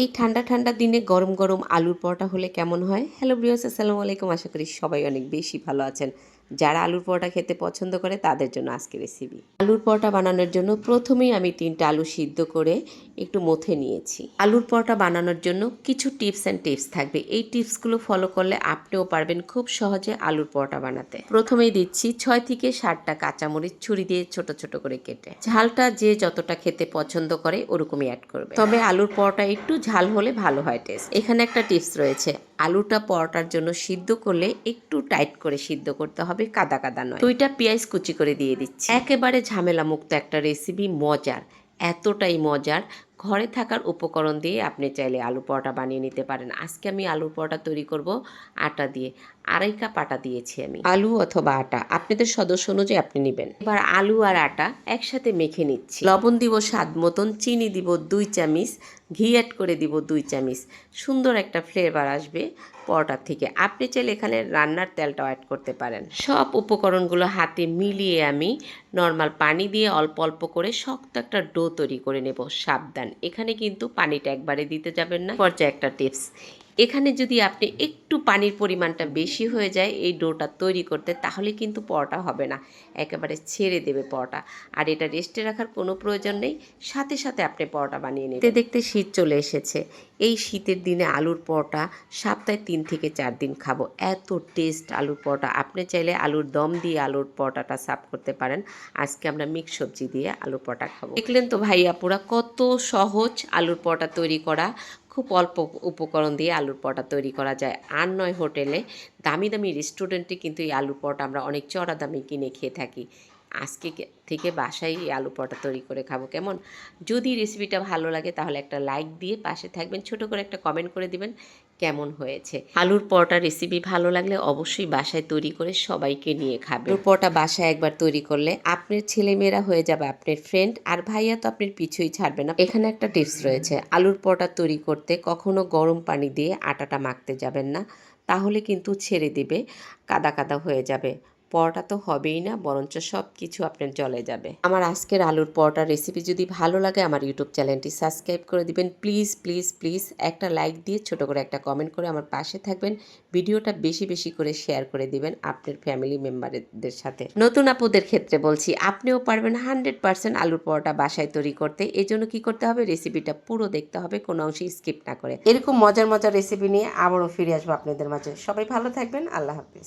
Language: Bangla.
এই ঠান্ডা ঠান্ডা দিনে গরম গরম আলুর পরোটা হলে কেমন হয়? হ্যালো ব্রিয়াস আসসালামু আলাইকুম। আশা করি সবাই অনেক বেশি ভালো আছেন। যারা আলুর পরোটা খেতে পছন্দ করে তাদের জন্য আজকে রেসিপি আলুর পরোটা বানানোর জন্য প্রথমেই আমি তিনটা আলু সিদ্ধ করে একটু মথে নিয়েছি। আলুর পরোটা বানানোর জন্য কিছু টিপস অ্যান্ড টিপস থাকবে। এই টিপসগুলো ফলো করলে আপনিও পারবেন খুব সহজে আলুর পরোটা বানাতে। প্রথমেই দিচ্ছি ছয় থেকে ষাটটা কাঁচামরিচ ছুরি দিয়ে ছোট ছোট করে কেটে। ঝালটা যে যতটা খেতে পছন্দ করে ওরকমই অ্যাড করবে। তবে আলুর পরোটা একটু ঝাল হলে ভালো হয় টেস্ট এখানে একটা টিপস রয়েছে। আলুটা পরোটার জন্য সিদ্ধ করলে একটু টাইট করে সিদ্ধ করতে হবে কাদা কাদা নয়। দুইটা পেঁয়াজ কুচি করে দিয়ে দিচ্ছি। একেবারে ঝামেলা মুক্ত একটা রেসিপি মজার এতটাই মজার। ঘরে থাকার উপকরণ দিয়ে আপনি চাইলে আলু পরোটা বানিয়ে নিতে পারেন। আজকে আমি আলু পরোটা তৈরি করব আটা দিয়ে। আড়াই কাপ আটা দিয়েছি আমি। আলু অথবা আটা। আপনাদের সদস্য অনুযায়ী আপনি নেবেন। এবার আলু আর আটা একসাথে মেখে নিচ্ছি। লবণ দিব স্বাদ মতন চিনি দিব দুই চামিচ ঘি অ্যাড করে দিব দুই চামিচ। সুন্দর একটা ফ্লেভার আসবে পরোটার থেকে। আপনি চাইলে এখানে রান্নার তেলটাও অ্যাড করতে পারেন। সব উপকরণগুলো হাতে মিলিয়ে আমি নর্মাল পানি দিয়ে অল্প অল্প করে শক্ত একটা ডো তৈরি করে নেব সাবধান। এখানে কিন্তু পানিটা একবারে দিতে যাবেন না। পর্যায়ে একটা টিপস এখানে যদি আপনি একটু পানির পরিমাণটা বেশি হয়ে যায় এই ডোটা তৈরি করতে, তাহলে কিন্তু পরোটা হবে না। একেবারে ছেড়ে দেবে পরোটা। আর এটা রেস্টে রাখার কোনো প্রয়োজন নেই। সাথে সাথে আপনি পরোটা বানিয়ে নিতে দেখতে শীত চলে এসেছে। এই শীতের দিনে আলুর পরোটা সপ্তাহে তিন থেকে চার দিন খাব। এত টেস্ট আলুর পরোটা। আপনি চাইলে আলুর দম দিয়ে আলুর পরোটাটা সাফ করতে পারেন। আজকে আমরা মিক্স সবজি দিয়ে আলুর পরোটা খাব। দেখলেন তো ভাইয়াপুরা কত সহজ আলুর পরোটা তৈরি করা। খুব অল্প উপকরণ দিয়ে আলুর পরোটা তৈরি করা যায়। আর নয় হোটেলে দামি দামি রেস্টুরেন্টে কিন্তু এই আলুর পরোটা আমরা অনেক চড়া দামে কিনে খেয়ে থাকি। আজকে থেকে বাসায় এই আলু পরোটা তৈরি করে খাব, কেমন? যদি রেসিপিটা ভালো লাগে তাহলে একটা লাইক দিয়ে পাশে থাকবেন, ছোট করে একটা কমেন্ট করে দিবেন কেমন হয়েছে। আলুর পরোটা রেসিপি ভালো লাগলে অবশ্যই বাসায় তৈরি করে সবাইকে নিয়ে খাবে আলুর পরোটা বাসায় একবার তৈরি করলে আপনার ছেলেমেয়েরা হয়ে যাবে আপনার ফ্রেন্ড আর ভাইয়া তো আপনার পিছুই ছাড়বে না। এখানে একটা টিপস রয়েছে, আলুর পরোটা তৈরি করতে কখনো গরম পানি দিয়ে আটাটা মাখতে যাবেন না, তাহলে কিন্তু ছেড়ে দিবে, কাদা কাদা হয়ে যাবে। পরোটা তো হবেই না, বরঞ্চ সব কিছু আপনার জলে যাবে। আমার আজকের আলুর পরোটা রেসিপি যদি ভালো লাগে, আমার ইউটিউব চ্যানেলটি সাবস্ক্রাইব করে দিবেন। প্লিজ প্লিজ প্লিজ একটা লাইক দিয়ে ছোট করে একটা কমেন্ট করে আমার পাশে থাকবেন। ভিডিওটা বেশি বেশি করে শেয়ার করে দিবেন আপনার ফ্যামিলি মেম্বারদের সাথে। নতুন আপুদের ক্ষেত্রে বলছি, আপনিও পারবেন হান্ড্রেড পার্সেন্ট আলুর পরোটা বাসায় তৈরি করতে। এই জন্য কি করতে হবে? রেসিপিটা পুরো দেখতে হবে, কোনো অংশে স্কিপ না করে। এরকম মজার মজার রেসিপি নিয়ে আবারও ফিরে আসব আপনাদের মাঝে। সবাই ভালো থাকবেন, আল্লাহ হাফিজ।